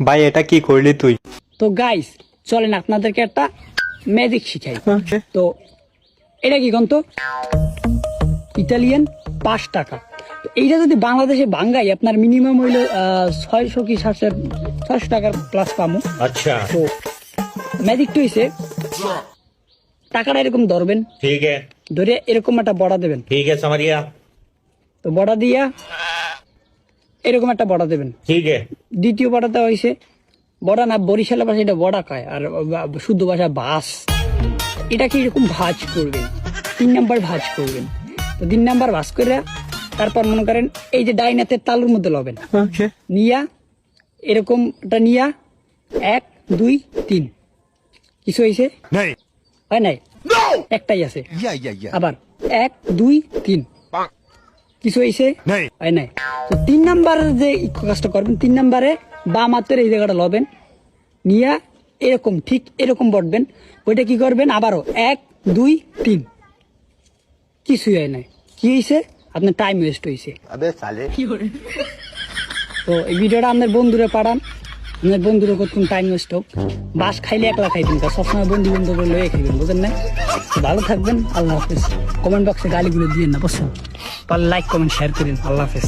ভাই এটা কি করলি তুই? তো গাইস চলেন আপনাদেরকে একটা ম্যাজিক শিখাই। হ্যাঁ। তো এটা কি গন্ত ইটালিয়ান পাঁচ টাকা। এইটা যদি বাংলাদেশে বাঙ্গাই আপনার মিনিমাম হইল ছয়শো কি সাতশো ছয়শো টাকার প্লাস পামো আচ্ছা। তো ম্যাজিক হইছে টাকাটা এরকম ধরবেন ঠিক আছে ধরে এরকম একটা বড়া দেবেন। ঠিক আছে আমার তো বড়া দিয়া এরকম একটা বড়া দেবেন। দ্বিতীয় বড়া দেওয়া হয়েছে বড়া না বরিশালের ভাষা এটা বড়া খায় আর শুদ্ধ ভাষা বাস এটাকে এরকম ভাজ করবেন? তিন নাম্বার ভাজ করবেন। তো তিন নাম্বার ভাজ করে তারপর মনে করেন এই যে ডাইনাতে তালুর মধ্যে লবেন। নিয়া এরকম এটা নিয়া এক দুই তিন। কিছু হয়েছে হয় নাই? একটাই আছে। আবার এক দুই তিন। কিছু হয়েছে হয় নাই। তো তিন নাম্বার যে কাজটা করবেন তিন নাম্বারে বাম হাতের এই জায়গাটা লবেন নিয়ে এরকম ঠিক এরকম বটবেন। ওইটা কি করবেন? আবারও এক দুই তিন। কিছুই হয় নাই। কি হয়েছে আপনার টাইম ওয়েস্ট হয়েছে তো এই ভিডিওটা আপনার বন্ধুরে পাঠান। আপনার বন্ধুরে করতুন টাইম ওয়েস্ট হোক। বাস খাইলে একলা খাইবেন সবসময় বন্ধু বন্ধু করে লয়ে খাইবেন বুঝেন না ভালো থাকবেন, আল্লাহ হাফেজ। কমেন্ট বক্সে গালিগুলো দিয়ে না বুঝছেন তাহলে লাইক কমেন্ট শেয়ার করেন, আল্লাহ হাফেজ।